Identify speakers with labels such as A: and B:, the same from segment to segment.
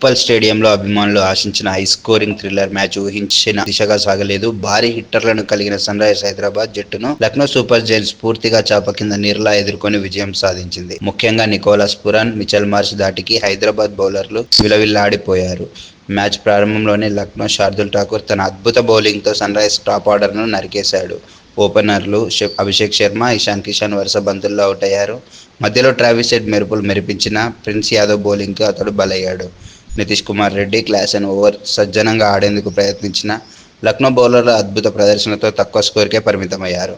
A: ఉప్పల్ స్టేడియంలో అభిమానులు ఆశించిన హై స్కోరింగ్ థ్రిల్లర్ మ్యాచ్ ఊహించిన దిశగా సాగలేదు. భారీ హిట్టర్లను కలిగిన సన్ రైజర్స్ హైదరాబాద్ జట్టును లక్నో సూపర్ జైన్స్ పూర్తిగా చాప కింద నిర్లా ఎదుర్కొని విజయం సాధించింది. ముఖ్యంగా నికోలస్ పురాన్ మిచెల్ మార్చ్ దాటికి హైదరాబాద్ బౌలర్లు విలవిల్లాడిపోయారు. మ్యాచ్ ప్రారంభంలోనే లక్నో శార్దుల్ ఠాకూర్ తన అద్భుత బౌలింగ్తో సన్ రైజర్స్ టాప్ ఆర్డర్ను నరికేశాడు. ఓపెనర్లు అభిషేక్ శర్మ ఇషాన్ కిషాన్ వరుస బంతుల్లో అవుట్ అయ్యారు. మధ్యలో ట్రావిస్ హెడ్ మెరుపులు మెరిపించిన ప్రిన్స్ యాదవ్ బౌలింగ్కి అతడు బలయ్యాడు. Nitish Kumar Reddy class and over సజ్జనంగా ఆడేందుకు ప్రయత్నించిన లక్నో బౌలర్ల అద్భుత ప్రదర్శనతో తక్కువ స్కోర్కే పరిమితమయ్యారు.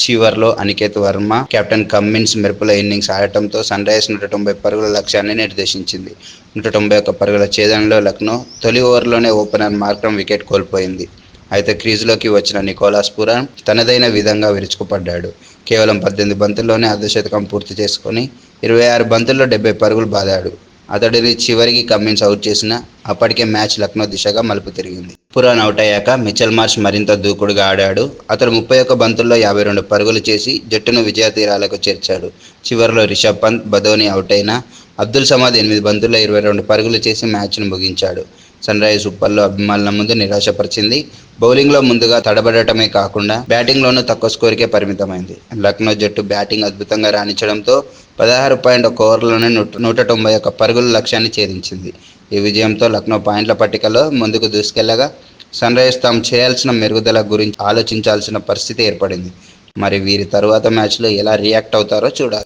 A: చివర్లో అనికేత్ వర్మ కెప్టెన్ కమ్మిన్స్ మెరుపుల ఇన్నింగ్స్ ఆడటంతో సన్ రైజర్స్ నూట తొంభై పరుగుల లక్ష్యాన్ని నిర్దేశించింది. నూట తొంభై ఒక్క పరుగుల ఛేదనలో లక్నో తొలి ఓవర్లోనే ఓపెనర్ మార్క్రమ్ వికెట్ కోల్పోయింది. అయితే క్రీజులోకి వచ్చిన నికోలాస్ పురాన్ తనదైన విధంగా విరుచుకుపడ్డాడు. కేవలం పద్దెనిమిది బంతుల్లోనే అర్ధశతకం పూర్తి చేసుకొని ఇరవై ఆరు బంతుల్లో డెబ్బై పరుగులు బాదాడు. అతడిని చివరికి కమ్మిన్స్ అవుట్ చేసిన అప్పటికే మ్యాచ్ లక్నో దిశగా మలుపు తిరిగింది. పురాన్ అవుట్ అయ్యాక మిచెల్ మార్ష్ మరింత దూకుడుగా ఆడాడు. అతడు ముప్పై ఒక్క బంతుల్లో యాభై రెండు పరుగులు చేసి జట్టును విజయ తీరాలకు చేర్చాడు. చివరిలో రిషబ్ పంత్ బదోని అవుట్ అయినా అబ్దుల్ సమాద్ ఎనిమిది బంతుల్లో ఇరవై రెండు పరుగులు చేసి మ్యాచ్ను ముగించాడు. సన్ రైజర్స్ ఉప్పల్లో అభిమానుల ముందు నిరాశపరిచింది. బౌలింగ్లో ముందుగా తడబడటమే కాకుండా బ్యాటింగ్లోనూ తక్కువ స్కోర్కే పరిమితమైంది. లక్నో జట్టు బ్యాటింగ్ అద్భుతంగా రాణించడంతో పదహారు పాయింట్ ఒక ఓవర్లోనే నూట నూట తొంభై ఒక్క పరుగుల లక్ష్యాన్ని ఛేదించింది. ఈ విజయంతో లక్నో పాయింట్ల పట్టికలో ముందుకు దూసుకెళ్ళగా సన్ రైజర్స్ తాము చేయాల్సిన మెరుగుదల గురించి ఆలోచించాల్సిన పరిస్థితి ఏర్పడింది. మరి వీరి తరువాత మ్యాచ్లో ఎలా రియాక్ట్ అవుతారో చూడాలి.